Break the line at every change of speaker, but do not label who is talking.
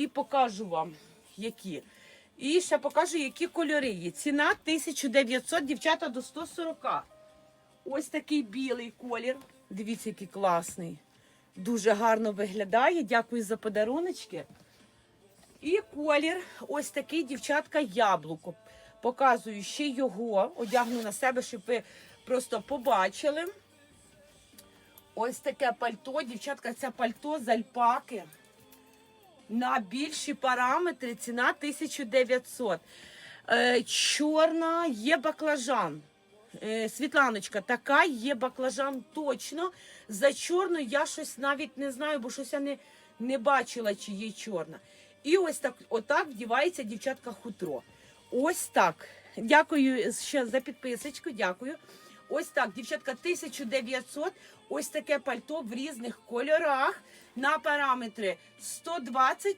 і покажу вам, які. І ще покажу, які кольори є. Ціна 1900, дівчата до 140. Ось такий білий колір. Дивіться, який класний. Дуже гарно виглядає. Дякую за подаруночки. І колір, ось такий дівчатка яблуко. Показую ще його, одягну на себе, щоб ви просто побачили. Ось таке пальто. Дівчатка, це пальто з альпаки. На більші параметри ціна 1900. Е, чорна є баклажан. Е, Світланочка, така є баклажан точно. За чорну я щось навіть не знаю, бо щось я не, не бачила, чи є чорна. І ось так, отак вдівається дівчатка хутро. Ось так. Дякую ще за підписочку. Дякую. Ось так, дівчатка, 1900. Ось таке пальто в різних кольорах на параметри 120